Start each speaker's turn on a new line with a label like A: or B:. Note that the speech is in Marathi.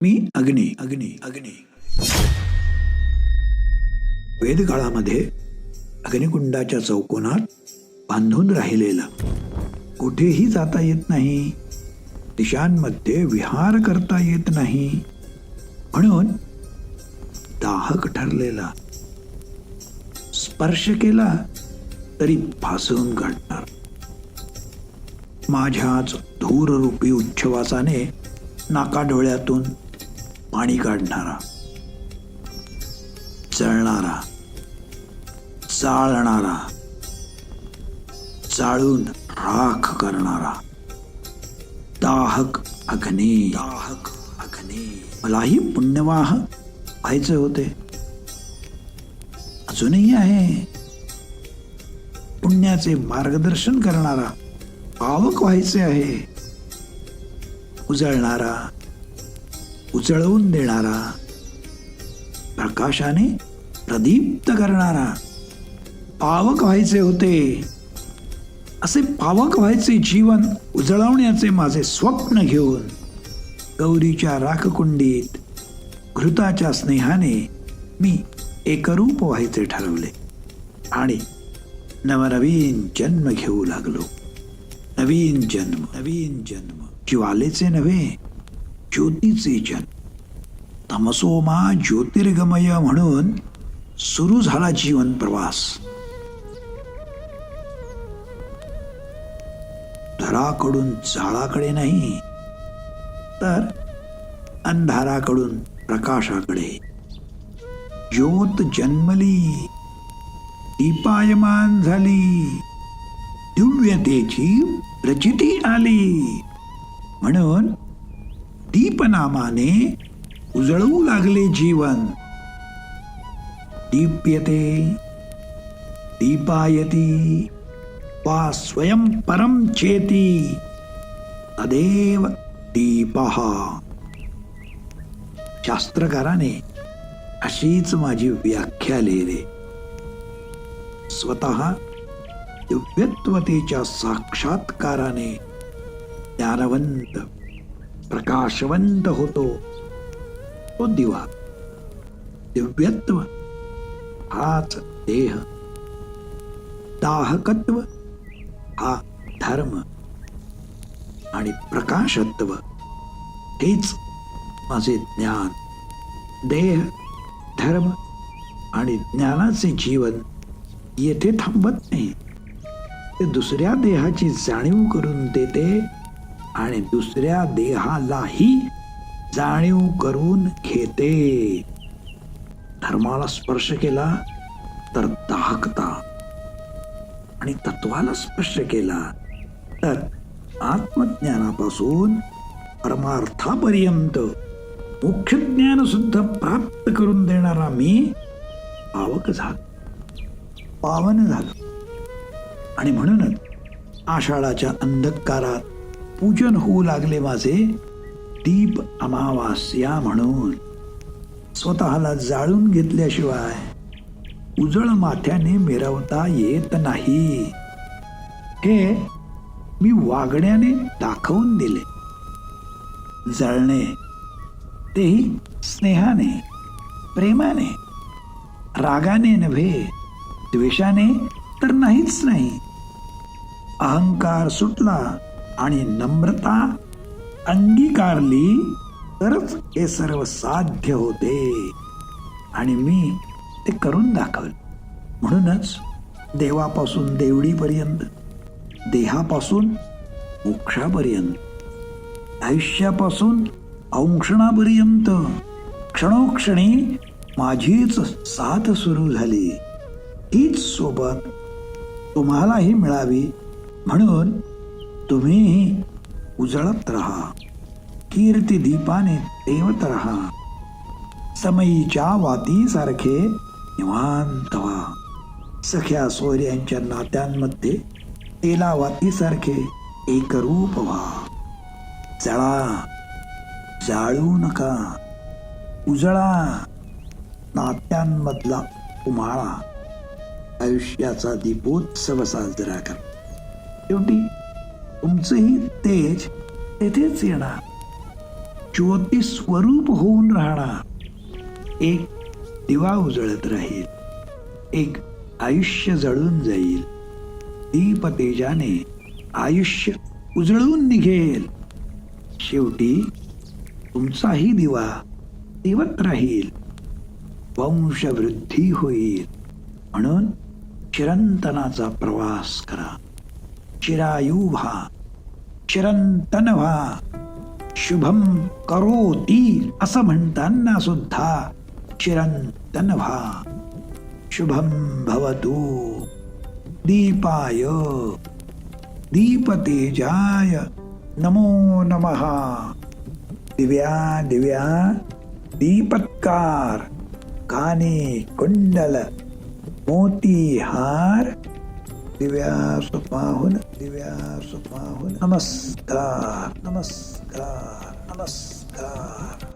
A: मी अग्नी अग्नी अग्नी. वेदकाळामध्ये अग्निकुंडाच्या चौकोनात बांधून राहिलेला कुठेही जाता येत नाही दिशांमध्ये विहार करता येत नाही म्हणून दाहक ठरलेला स्पर्श केला तरी फासून काढणार माझ्याच धूररूपी उच्छवासाने नाकाडोळ्यातून पाणी काढणारा चळणारा चाळणारा चाळून राख करणारा दाहक अग्ने. दाहक अग्ने. मलाही पुण्यवाह व्हायचे होते. अजूनही आहे. पुण्याचे मार्गदर्शन करणारा पावक व्हायचे आहे. उजळणारा उजळवून देणारा प्रकाशाने प्रदीप्त करणारा. पावक व्हायचे होते. असे पावक व्हायचे जीवन उजळवण्याचे माझे स्वप्न घेऊन गौरीच्या राखकुंडीत घृताच्या स्नेहाने मी एकरूप व्हायचे ठरवले. आणि नवनवीन जन्म घेऊ लागलो. नवीन जन्म नवीन जन्म. ज्वालेचे नव्हे ज्योतीचे जन तमसोमा ज्योतिर्गमय म्हणून सुरू झाला जीवन प्रवास. धराकडून जाळाकडे नाही तर अंधाराकडून प्रकाशाकडे. ज्योत जन्मली दीपायमान झाली दिव्यतेची प्रचिती आली. म्हणून दीपनामाने उजळवू लागले जीवन. दीप्यते दीपायती वा स्वयं परम चेती तदेव दीपहा शास्त्रकाराने अशीच माझी व्याख्या लिहिली. स्वतः दिव्यत्वतेच्या साक्षात्काराने ज्ञानवंत प्रकाशवंत होतो. तो दिवा दिव्यत्व हाच देह. दाहकत्व हा धर्म. आणि प्रकाशत्व हेच माझे ज्ञान. देह धर्म आणि ज्ञानाचे जीवन येथे थांबत नाही. ते दुसऱ्या देहाची जाणीव करून देते आणि दुसऱ्या देहालाही जाणीव करून घेते. धर्माला स्पर्श केला तर दाहकता. आणि तत्वाला स्पर्श केला तर आत्मज्ञानापासून परमार्थापर्यंत मुख्य ज्ञान सुद्धा प्राप्त करून देणारा मी पावक झालो. पावन झालो. आणि म्हणूनच आषाढाच्या अंधकारात पूजन होऊ लागले माझे. दीप अमावास्या म्हणून. स्वतःला जाळून घेतल्याशिवाय उजळ माथ्याने मिरवता येत नाही. हे मी वागण्याने दाखवून दिले. जळणे तेही स्नेहाने प्रेमाने रागाने नव्हे द्वेषाने तर नाहीच नाही. अहंकार सुटला आणि नम्रता अंगीकारली तरच हे सर्व साध्य होते. आणि मी ते करून दाखवलं. म्हणूनच देवापासून देवडीपर्यंत देहापासून मोक्षापर्यंत आयुष्यापासून औंक्षणापर्यंत क्षणोक्षणी माझीच साथ सुरू झाली. हीच सोबत तुम्हालाही मिळावी म्हणून तुम्ही उजळत राहा. कीर्ती दीपाने तेवत राहा. समयीच्या वातीसारखे निवांत व्हा. सख्या सोयऱ्यांच्या नात्यांमध्ये तेला वातीसारखे एकरूप व्हा. जळा. जाळू नका. उजळा. नात्यांमधला उमाळा आयुष्याचा दीपोत्सव साजरा करा. शेवटी तुमचंही तेज तेथेच येणार. ज्योती स्वरूप होऊन राहणार. एक दिवा उजळत राहील. एक आयुष्य जळून जाईल. दीप तेजाने आयुष्य उजळून निघेल. शेवटी तुमचाही दिवा दिवत राहील. वंशवृद्धी होईल. म्हणून चिरंतनाचा प्रवास करा. चिरायू व्हा चिरंतन व्हा शुभम करोती असं म्हणताना सुद्धा चिरंतन व्हा शुभम भवतु दीपाय दीपतेजाय नमो नमः। दिव्या दिव्या दीपत्कार काने कुंडल मोती हार दिव्या सुपाहुन दिव्या नमस्कार नमस्कार नमस्कार।